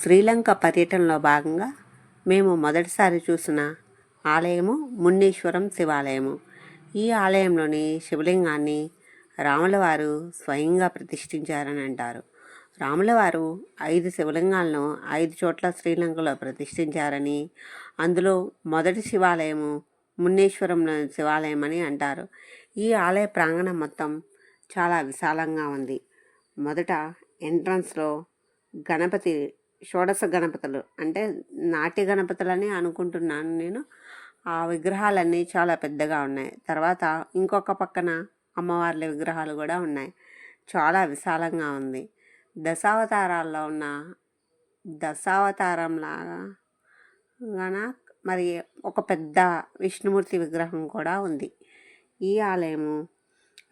శ్రీలంక పర్యటనలో భాగంగా మేము మొదటిసారి చూసిన ఆలయము మున్నేశ్వరం శివాలయము. ఈ ఆలయంలోని శివలింగాన్ని రాములవారు స్వయంగా ప్రతిష్ఠించారని అంటారు. రాములవారు ఐదు శివలింగాలను ఐదు చోట్ల శ్రీలంకలో ప్రతిష్ఠించారని అందులో మొదటి శివాలయము మున్నేశ్వరంలో శివాలయం అని అంటారు. ఈ ఆలయ ప్రాంగణం మొత్తం చాలా విశాలంగా ఉంది. మొదట ఎంట్రన్స్లో గణపతి షోడశ గణపతులు. అంటే నాట్య గణపతులని అనుకుంటున్నాను నేను. ఆ విగ్రహాలన్నీ చాలా పెద్దగా ఉన్నాయి. తర్వాత ఇంకొక పక్కన అమ్మవార్ల విగ్రహాలు కూడా ఉన్నాయి. చాలా విశాలంగా ఉంది. దశావతారాల్లో ఉన్న దశావతారంలాగా మరి ఒక పెద్ద విష్ణుమూర్తి విగ్రహం కూడా ఉంది. ఈ ఆలయము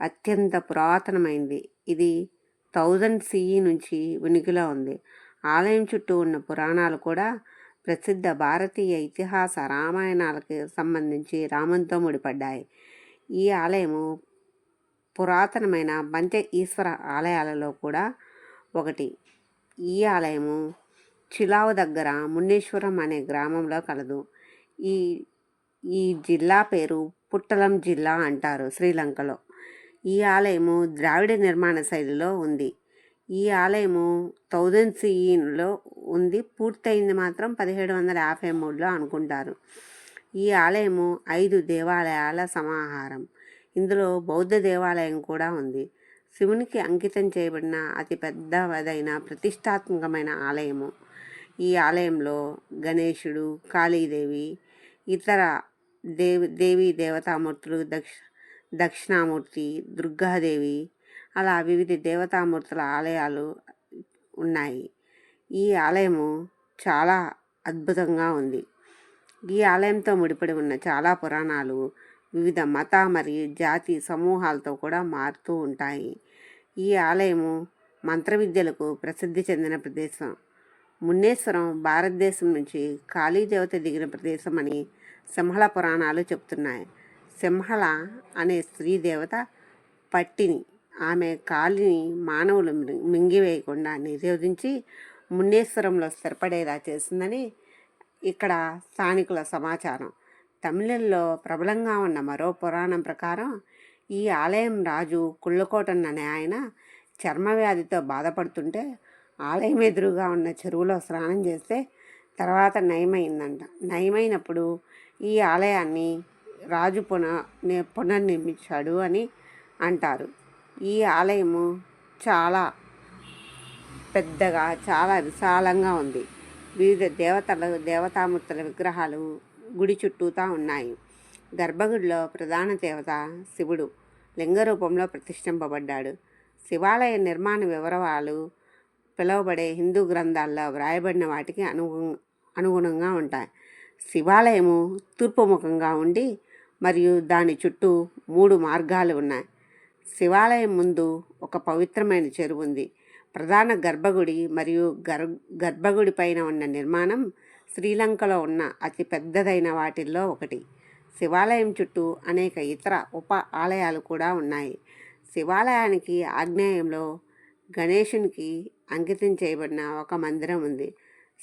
అత్యంత పురాతనమైంది. ఇది థౌజండ్ సిఈ నుంచి ఉనికిలో ఉంది. ఆలయం చుట్టూ ఉన్న పురాణాలు కూడా ప్రసిద్ధ భారతీయ ఇతిహాస రామాయణాలకు సంబంధించి రామంతో ముడిపడ్డాయి. ఈ ఆలయము పురాతనమైన పంచ ఈశ్వర ఆలయాలలో కూడా ఒకటి. ఈ ఆలయము చిలావు దగ్గర మున్నేశ్వరం అనే గ్రామంలో కలదు. ఈ ఈ జిల్లా పేరు పుట్టలం జిల్లా అంటారు శ్రీలంకలో. ఈ ఆలయము ద్రావిడ నిర్మాణ శైలిలో ఉంది. ఈ ఆలయము థౌజండ్ సిఈలో ఉంది. పూర్తయింది మాత్రం పదిహేడు వందల యాభై మూడులో అనుకుంటారు. ఈ ఆలయము ఐదు దేవాలయాల సమాహారం. ఇందులో బౌద్ధ దేవాలయం కూడా ఉంది. శివునికి అంకితం చేయబడిన అతి పెద్దదైన ప్రతిష్టాత్మకమైన ఆలయము. ఈ ఆలయంలో గణేశుడు కాళీదేవి ఇతర దేవి దేవి దేవతామూర్తులు దక్ష దక్షిణామూర్తి దుర్గాదేవి అలా వివిధ దేవతామూర్తుల ఆలయాలు ఉన్నాయి. ఈ ఆలయము చాలా అద్భుతంగా ఉంది. ఈ ఆలయంతో ముడిపడి ఉన్న చాలా పురాణాలు వివిధ మత మరియు జాతి సమూహాలతో కూడా మారుతూ ఉంటాయి. ఈ ఆలయము మంత్ర విద్యలకు ప్రసిద్ధి చెందిన ప్రదేశం. మున్నేశ్వరం భారతదేశం నుంచి కాళీదేవత దిగిన ప్రదేశం అని సింహళ పురాణాలు చెప్తున్నాయి. సింహళ అనే స్త్రీ దేవత పట్టిని ఆమె కాలిని మానవులు మింగివేయకుండా నిరోధించి మున్నేశ్వరంలో స్థిరపడేలా చేసిందని ఇక్కడ స్థానికుల సమాచారం. తమిళంలో ప్రబలంగా ఉన్న మరో పురాణం ప్రకారం ఈ ఆలయం రాజు కుళ్ళకోటన్ అనే ఆయన చర్మవ్యాధితో బాధపడుతుంటే ఆలయం ఎదురుగా ఉన్న చెరువులో స్నానం చేస్తే తర్వాత నయమైందంట. నయమైనప్పుడు ఈ ఆలయాన్ని రాజు పున పునర్నిర్మించాడు అని అంటారు. ఈ ఆలయము చాలా పెద్దగా చాలా విశాలంగా ఉంది. వివిధ దేవతల దేవతామూర్తుల విగ్రహాలు గుడి చుట్టూతా ఉన్నాయి. గర్భగుడిలో ప్రధాన దేవత శివుడు లింగ రూపంలో ప్రతిష్ఠింపబడ్డాడు. శివాలయ నిర్మాణ వివరాలు పిలువబడే హిందూ గ్రంథాల్లో వ్రాయబడిన వాటికి అనుగు అనుగుణంగా ఉంటాయి. శివాలయము తూర్పుముఖంగా ఉండి మరియు దాని చుట్టూ మూడు మార్గాలు ఉన్నాయి. శివాలయం ముందు ఒక పవిత్రమైన చెరువు ఉంది. ప్రధాన గర్భగుడి మరియు గర్ గర్భగుడి పైన ఉన్న నిర్మాణం శ్రీలంకలో ఉన్న అతి పెద్దదైన వాటిల్లో ఒకటి. శివాలయం చుట్టూ అనేక ఇతర ఉప ఆలయాలు కూడా ఉన్నాయి. శివాలయానికి ఆగ్నేయంలో గణేషునికి అంకితం చేయబడిన ఒక మందిరం ఉంది.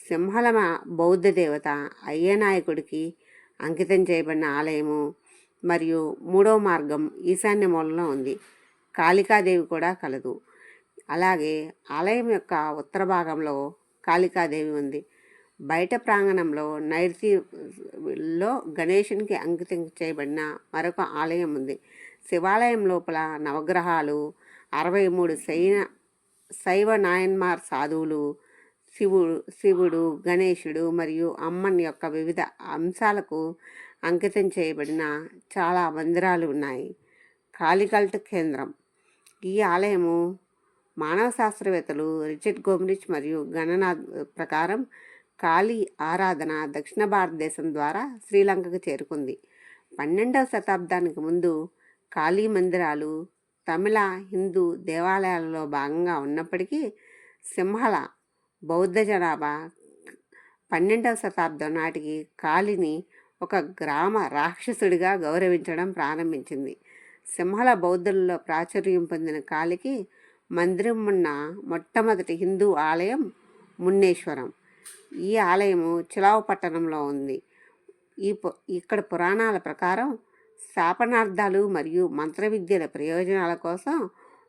సింహళమ బౌద్ధ దేవత అయ్యనాయకుడికి అంకితం చేయబడిన ఆలయము మరియు మూడో మార్గం ఈశాన్య మూలలో ఉంది. కాళికాదేవి కూడా కలదు. అలాగే ఆలయం యొక్క ఉత్తర భాగంలో కాళికాదేవి ఉంది. బయట ప్రాంగణంలో నైరుతిలో గణేషునికి అంకితం చేయబడిన మరొక ఆలయం ఉంది. శివాలయం లోపల నవగ్రహాలు అరవై మూడు శైన శైవ నాయన్మార్ సాధువులు శివుడు శివుడు గణేశుడు మరియు అమ్మన్ యొక్క వివిధ అంశాలకు అంకితం చేయబడిన చాలా మందిరాలు ఉన్నాయి. కాళికల్ట్ కేంద్రం. ఈ ఆలయము మానవ శాస్త్రవేత్తలు రిచర్డ్ గోమ్రిచ్ మరియు గణనాథ్ ప్రకారం కాళీ ఆరాధన దక్షిణ భారతదేశం ద్వారా శ్రీలంకకు చేరుకుంది. పన్నెండవ శతాబ్దానికి ముందు కాళీ మందిరాలు తమిళ హిందూ దేవాలయాలలో భాగంగా ఉన్నప్పటికీ సింహళ బౌద్ధ జనాభా పన్నెండవ శతాబ్దం నాటికి కాళిని ఒక గ్రామ రాక్షసుడిగా గౌరవించడం ప్రారంభించింది. సింహళ బౌద్ధులలో ప్రాచుర్యం పొందిన కాలికి మందిరం ఉన్న మొట్టమొదటి హిందూ ఆలయం మున్నేశ్వరం. ఈ ఆలయము చిలావు పట్టణంలో ఉంది. ఈ ఇక్కడ పురాణాల ప్రకారం శాపనార్థాలు మరియు మంత్ర విద్యల ప్రయోజనాల కోసం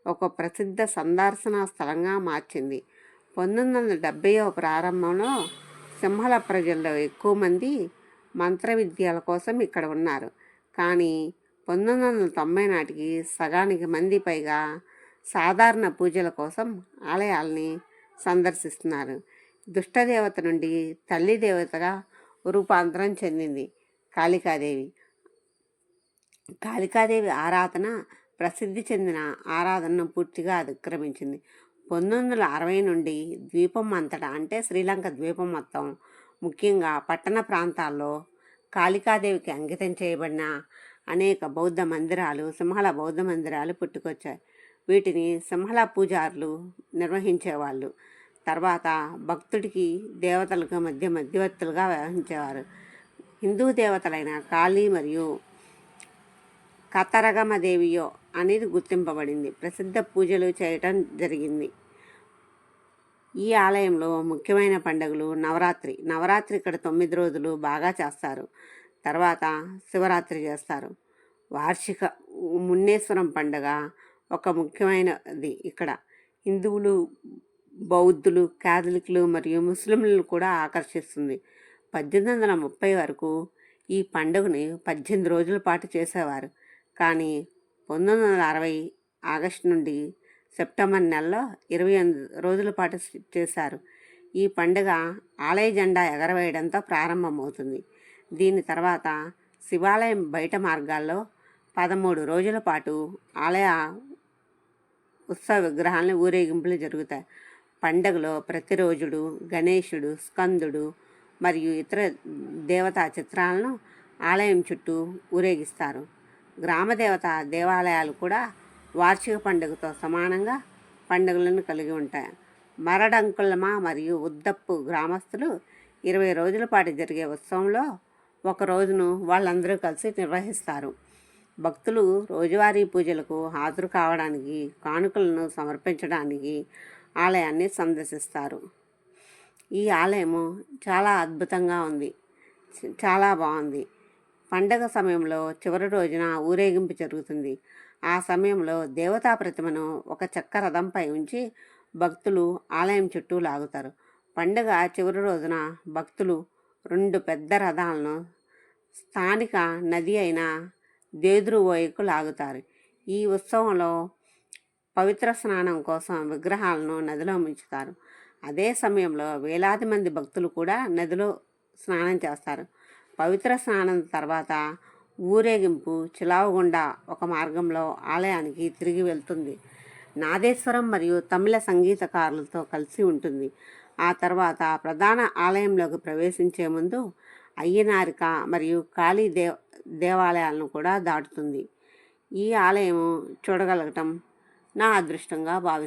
ఒక ప్రసిద్ధ సందర్శన స్థలంగా మార్చింది. పంతొమ్మిది వందల డెబ్బైవ ప్రారంభంలో సింహల ప్రజల్లో ఎక్కువ మంది మంత్ర విద్యల కోసం ఇక్కడ ఉన్నారు. కానీ పంతొమ్మిది వందల తొంభై నాటికి సగానికి మంది పైగా సాధారణ పూజల కోసం ఆలయాల్ని సందర్శిస్తున్నారు. దుష్టదేవత నుండి తల్లి దేవతగా రూపాంతరం చెందింది కాళికాదేవి. కాళికాదేవి ఆరాధన ప్రసిద్ధి చెందిన ఆరాధనను పూర్తిగా అతిక్రమించింది. పంతొమ్మిది వందల అరవై నుండి ద్వీపం అంతటా అంటే శ్రీలంక ద్వీపం మొత్తం ముఖ్యంగా పట్టణ ప్రాంతాల్లో కాళికాదేవికి అంకితం చేయబడిన అనేక బౌద్ధ మందిరాలు సింహళ బౌద్ధ మందిరాలు పుట్టుకొచ్చాయి. వీటిని సింహళ పూజారులు నిర్వహించేవాళ్ళు. తర్వాత భక్తుడికి దేవతలకు మధ్య మధ్యవర్తులుగా వ్యవహరించేవారు. హిందూ దేవతలైన కాళీ మరియు కతరగమదేవియో అనేది గుర్తింపబడింది. ప్రసిద్ధ పూజలు చేయటం జరిగింది. ఈ ఆలయంలో ముఖ్యమైన పండుగలు నవరాత్రి. నవరాత్రి ఇక్కడ తొమ్మిది రోజులు బాగా చేస్తారు. తర్వాత శివరాత్రి చేస్తారు. వార్షిక మున్నేశ్వరం పండుగ ఒక ముఖ్యమైనది ఇక్కడ. హిందువులు బౌద్ధులు క్యాథలిక్లు మరియు ముస్లింలను కూడా ఆకర్షిస్తుంది. పద్దెనిమిది వందల ముప్పై వరకు ఈ పండుగని పద్దెనిమిది రోజుల పాటు చేసేవారు. కానీ పంతొమ్మిది వందల అరవై ఆగస్టు నుండి సెప్టెంబర్ నెలలో ఇరవై ఎనిమిది రోజుల పాటు చేశారు. ఈ పండుగ ఆలయ జెండా ఎగరవేయడంతో ప్రారంభమవుతుంది. దీని తర్వాత శివాలయం బయట మార్గాల్లో పదమూడు రోజుల పాటు ఆలయ ఉత్సవ విగ్రహాలను ఊరేగింపులు జరుగుతాయి. పండగలో ప్రతిరోజుడు గణేశుడు స్కందుడు మరియు ఇతర దేవతా చిత్రాలను ఆలయం చుట్టూ ఊరేగిస్తారు. గ్రామదేవత దేవాలయాలు కూడా వార్షిక పండుగతో సమానంగా పండుగలను కలిగి ఉంటాయి. మరడంకులమ మరియు ఉద్దప్పు గ్రామస్తులు ఇరవై రోజుల పాటు జరిగే ఉత్సవంలో ఒక రోజును వాళ్ళందరూ కలిసి నిర్వహిస్తారు. భక్తులు రోజువారీ పూజలకు హాజరు కావడానికి కానుకలను సమర్పించడానికి ఆలయాన్ని సందర్శిస్తారు. ఈ ఆలయము చాలా అద్భుతంగా ఉంది. చాలా బాగుంది. పండగ సమయంలో చివరి రోజున ఊరేగింపు జరుగుతుంది. ఆ సమయంలో దేవతా ప్రతిమను ఒక చెక్క రథంపై ఉంచి భక్తులు ఆలయం చుట్టూ లాగుతారు. పండుగ చివరి రోజున భక్తులు రెండు పెద్ద రథాలను స్థానిక నది అయిన దేదురు ఓయకు లాగుతారు. ఈ ఉత్సవంలో పవిత్ర స్నానం కోసం విగ్రహాలను నదిలో ముంచుతారు. అదే సమయంలో వేలాది మంది భక్తులు కూడా నదిలో స్నానం చేస్తారు. పవిత్ర స్నానం తర్వాత ఊరేగింపు చిలావగుండా ఒక మార్గంలో ఆలయానికి తిరిగి వెళ్తుంది. నాదేశ్వరం మరియు తమిళ సంగీతకారులతో కలిసి ఉంటుంది. ఆ తర్వాత ప్రధాన ఆలయంలోకి ప్రవేశించే ముందు అయ్యనారిక మరియు కాళీ దేవ దేవాలయాలను కూడా దాటుతుంది. ఈ ఆలయం చూడగలగటం నా అదృష్టంగా భావిస్తుంది